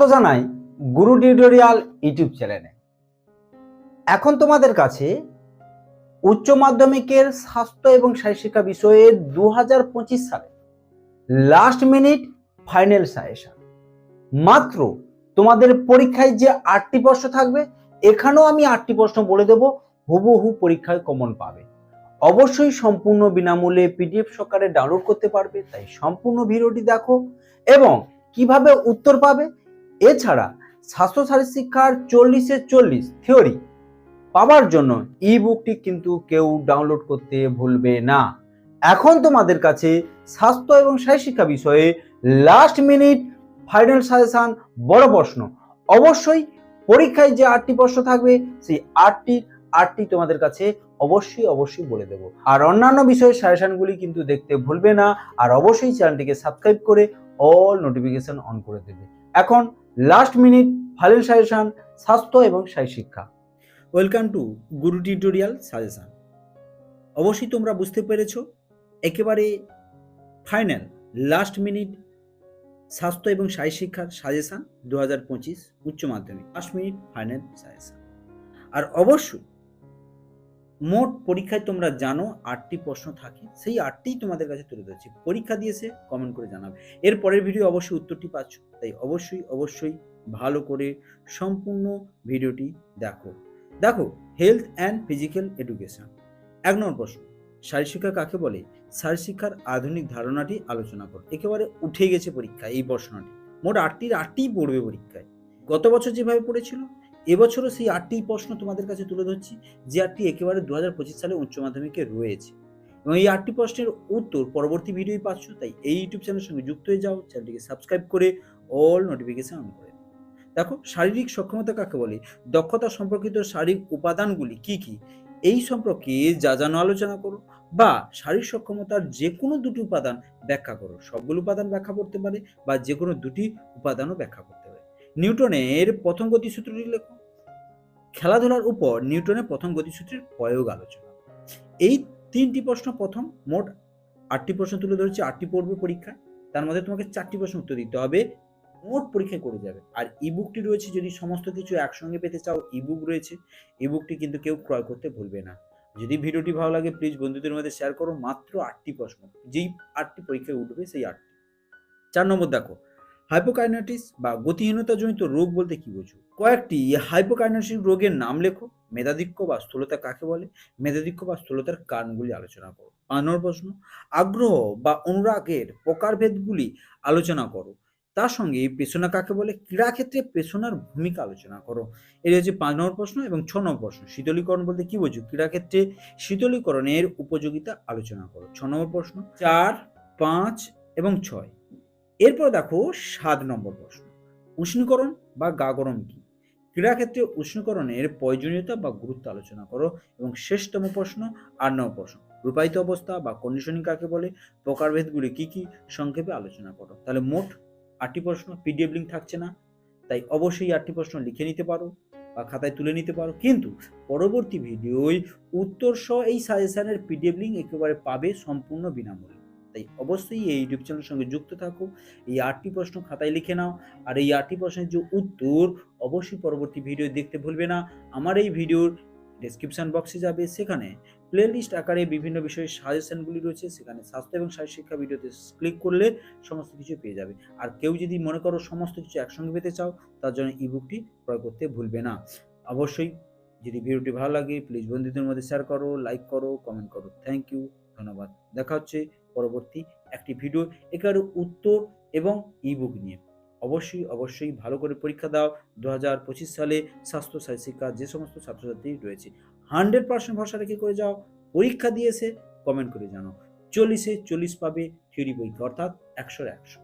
স্বাগত জানাই গুরু tutorial YouTube চ্যানেলে। এখন তোমাদের কাছে উচ্চ মাধ্যমিকের স্বাস্থ্য এবং শারীরশিক্ষা বিষয়ে দু পঁচিশ সালে লাস্ট মিনিট ফাইনাল সাজেশন মাত্র তোমাদের পরীক্ষায় যে আটটি প্রশ্ন থাকবে, এখানেও আমি আটটি প্রশ্ন বলে দেবো, হুবহু পরীক্ষায় কমন পাবে। অবশ্যই সম্পূর্ণ বিনামূল্যে পিডিএফ সহকারে ডাউনলোড করতে পারবে, তাই সম্পূর্ণ ভিডিওটি দেখো এবং কীভাবে উত্তর পাবে এছাড়া স্বাস্থ্য শারীর শিক্ষার চল্লিশে চল্লিশ থিওরি পাওয়ার জন্য ই বুকটি কিন্তু কেউ ডাউনলোড করতে ভুলবে না। এখন তোমাদের কাছে স্বাস্থ্য এবং শারীর শিক্ষা বিষয়ে লাস্ট মিনিট ফাইনাল সাজেশন বড় প্রশ্ন। অবশ্যই পরীক্ষায় যে আটটি প্রশ্ন থাকবে, সেই আটটি আটটি তোমাদের কাছে অবশ্যই অবশ্যই বলে দেবো। আর অন্যান্য বিষয়ের সাজেশানগুলি কিন্তু দেখতে ভুলবে না। আর অবশ্যই চ্যানেলটিকে সাবস্ক্রাইব করে অল নোটিফিকেশন অন করে দেবে। এখন লাস্ট মিনিট ফাইনাল সাজেশন, স্বাস্থ্য এবং শারীর শিক্ষা। Welcome to Guru tutorial suggestion অবশ্যই তোমরা বুঝতে পেরেছ, একেবারে ফাইনাল লাস্ট মিনিট স্বাস্থ্য এবং শারীর শিক্ষার সাজেশন দু হাজার পঁচিশ উচ্চ মাধ্যমিক লাস্ট মিনিট ফাইনাল সাজেশন আর অবশ্যই মোট পরীক্ষায় তোমরা জানো আটটি প্রশ্ন থাকে। সেই আটটি তোমাদের কাছে তুলে ধরছি। পরীক্ষা দিয়েছে কমেন্ট করে জানাবে। এর পরের ভিডিও অবশ্যই উত্তরটি পাচ্ছ। তাই অবশ্যই অবশ্যই ভালো করে সম্পূর্ণ ভিডিওটি দেখো। দেখো হেলথ অ্যান্ড ফিজিক্যাল এডুকেশন এক নম্বর প্রশ্ন শারীরশিক্ষা কাকে বলে? শারীরশিক্ষার আধুনিক ধারণাটি আলোচনা করো। একেবারে উঠে গেছে পরীক্ষায় এই প্রশ্নটি। মোট আটটির আটটিই পড়বে পরীক্ষায়। গত বছর যেভাবে পড়েছিল এবছরও সেই আটটি প্রশ্ন তোমাদের কাছে তুলে ধরছি, যে আটটি একেবারে দু হাজার পঁচিশ সালে উচ্চ মাধ্যমিকে রয়েছে। এবং এই আটটি প্রশ্নের উত্তর পরবর্তী ভিডিওই পাচ্ছ, তাই এই ইউটিউব চ্যানেলের সঙ্গে যুক্ত হয়ে যাও, চ্যানেলটিকে সাবস্ক্রাইব করে অল নোটিফিকেশন অন করে দেখো, শারীরিক সক্ষমতা কাকে বলে? দক্ষতা সম্পর্কিত শারীরিক উপাদানগুলি কি কি? এই সম্পর্কে যা জানো আলোচনা করো, বা শারীরিক সক্ষমতার যে কোনো দুটি উপাদান ব্যাখ্যা করো। সবগুলো উপাদান ব্যাখ্যা করতে পারে, বা যে কোনো দুটি উপাদানও ব্যাখ্যা পারে নিউটনের প্রথম গতিসূত্রটি লেখো। খেলাধুলার উপর নিউটনের প্রথম গতিসূত্রের প্রয়োগ আলোচনা। এই তিনটি প্রশ্ন প্রথম, মোট আটটি প্রশ্ন তুলে ধরেছি, আটটি পড়বে পরীক্ষায়। তার মধ্যে তোমাকে চারটি প্রশ্ন উত্তর দিতে হবে। মোট পরীক্ষায় করে যাবে। আর ইবুকটি রয়েছে, যদি সমস্ত কিছু একসঙ্গে পেতে চাও ইবুক রয়েছে। ইবুকটি কিন্তু কেউ ক্রয় করতে ভুলবে না। যদি ভিডিওটি ভালো লাগে প্লিজ বন্ধুদের মধ্যে শেয়ার করো। মাত্র আটটি প্রশ্ন, যেই আটটি পরীক্ষায় উঠবে, সেই আটটি। চার নম্বর দেখো হাইপোকাইনাটিস বা গতিহীনতাজনিত রোগ বলতে কি বোঝো? কয়েকটি হাইপোকাইনাটিস রোগের নাম লেখো। মেধাধিক্য বা স্থূলতা কাকে বলে? মেধাধিক্য বা স্থূলতার কারণগুলি আলোচনা করো। নম্বর প্রশ্ন, আগ্রহ বা অনুরাগের প্রকারভেদগুলি আলোচনা করো। তার সঙ্গে পেশনা কাকে বলে? ক্রীড়া ক্ষেত্রে পেশনার ভূমিকা আলোচনা করো। এর হচ্ছে পাঁচ নম্বর প্রশ্ন এবং ছ নম্বর প্রশ্ন। শীতলীকরণ বলতে কি বোঝো? ক্রীড়াক্ষেত্রে শীতলীকরণের উপযোগিতা আলোচনা করো। ছ নম্বর প্রশ্ন, চার, পাঁচ এবং ছয়। এরপর দেখো সাত নম্বর প্রশ্ন। উষ্ণীকরণ বা গা গরম কি? ক্রীড়াক্ষেত্রে উষ্ণীকরণের প্রয়োজনীয়তা বা গুরুত্ব আলোচনা করো এবং শেষতম প্রশ্ন, আট নম্বর প্রশ্ন, রূপায়িত অবস্থা বা কন্ডিশনিং কাকে বলে? প্রকারভেদগুলি কি কি? সংক্ষেপে আলোচনা করো। তাহলে মোট আটটি প্রশ্ন পিডিএফ লিঙ্ক থাকছে না, তাই অবশ্যই আটটি প্রশ্ন লিখে নিতে পারো বা খাতায় তুলে নিতে পারো। কিন্তু পরবর্তী ভিডিওয় উত্তর সহ এই সাজেশনের পিডিএফ লিঙ্ক একেবারে পাবে সম্পূর্ণ বিনামূল্যে। তাই অবশ্যই এই ইউটিউব চ্যানেলের সঙ্গে যুক্ত থাকো, এই আটটি প্রশ্ন খাতায় লিখে নাও, আর এই আটটি প্রশ্নের যে উত্তর অবশ্যই পরবর্তী ভিডিও দেখতে ভুলবে না। আমার এই ভিডিওর ডেসক্রিপশন বক্সে যাবে, সেখানে প্লেলিস্ট আকারে বিভিন্ন বিষয়ের সাজেশনগুলি রয়েছে, সেখানে স্বাস্থ্য এবং শারীর শিক্ষা ভিডিওতে ক্লিক করলে সমস্ত কিছু পেয়ে যাবে। আর কেউ যদি মনে করো সমস্ত কিছু একসঙ্গে পেতে চাও, তার জন্য ইবুকটি ক্রয় করতে ভুলবে না। অবশ্যই যদি ভিডিওটি ভালো লাগে প্লিজ বন্ধুদের মধ্যে শেয়ার করো লাইক করো কমেন্ট করো। থ্যাংক ইউ ধন্যবাদ। দেখা হচ্ছে পরবর্তী একটি ভিডিও একার উত্তর এবং ইবুক নিয়ে। অবশ্যই অবশ্যই ভালো করে পরীক্ষা দাও। দু হাজার পঁচিশ সালে স্বাস্থ্য শিক্ষা যে সমস্ত ছাত্রছাত্রী রয়েছে, হান্ড্রেড পার্সেন্ট ভরসা রেখে করে যাও। পরীক্ষা দিয়েছে কমেন্ট করে জানাও। চল্লিশে চল্লিশ পাবে থিওরি পরীক্ষা অর্থাৎ একশোর একশো।